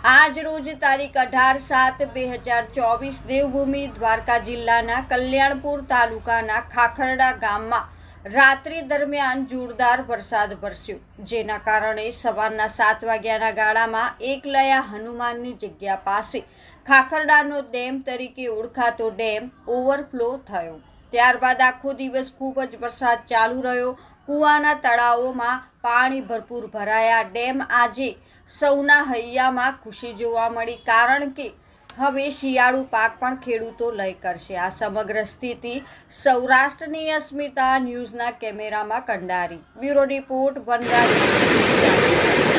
આજ રોજ તારીખ અઢાર સાત બે હજાર ચોવીસ દેવભૂમિ દ્વારકા જિલ્લાના કલ્યાણપુર તાલુકાના ખાખરડા ગામમાં રાત્રિ દરમિયાન જોરદાર વરસાદ વરસ્યો. જેના કારણે સવારના સાત વાગ્યાના ગાળામાં એકલયા હનુમાનની જગ્યા પાસે ખાખરડાનો ડેમ તરીકે ઓળખાતો ડેમ ઓવરફ્લો થયો. ત્યારબાદ આખો દિવસ ખૂબ જ વરસાદ ચાલુ રહ્યો. કૂવાના તળાવોમાં પાણી ભરપૂર ભરાયા. ડેમ આજે સૌના હૈયામાં ખુશી જોવા મળી કારણ કે હવે શિયાળુ પાક પણ ખેડૂતો લય કરશે. આ સમગ્ર સ્થિતિ સૌરાષ્ટ્રની અસ્મિતા ન્યૂઝના કેમેરામાં કંડારી. બ્યુરો રિપોર્ટ વનરાજ.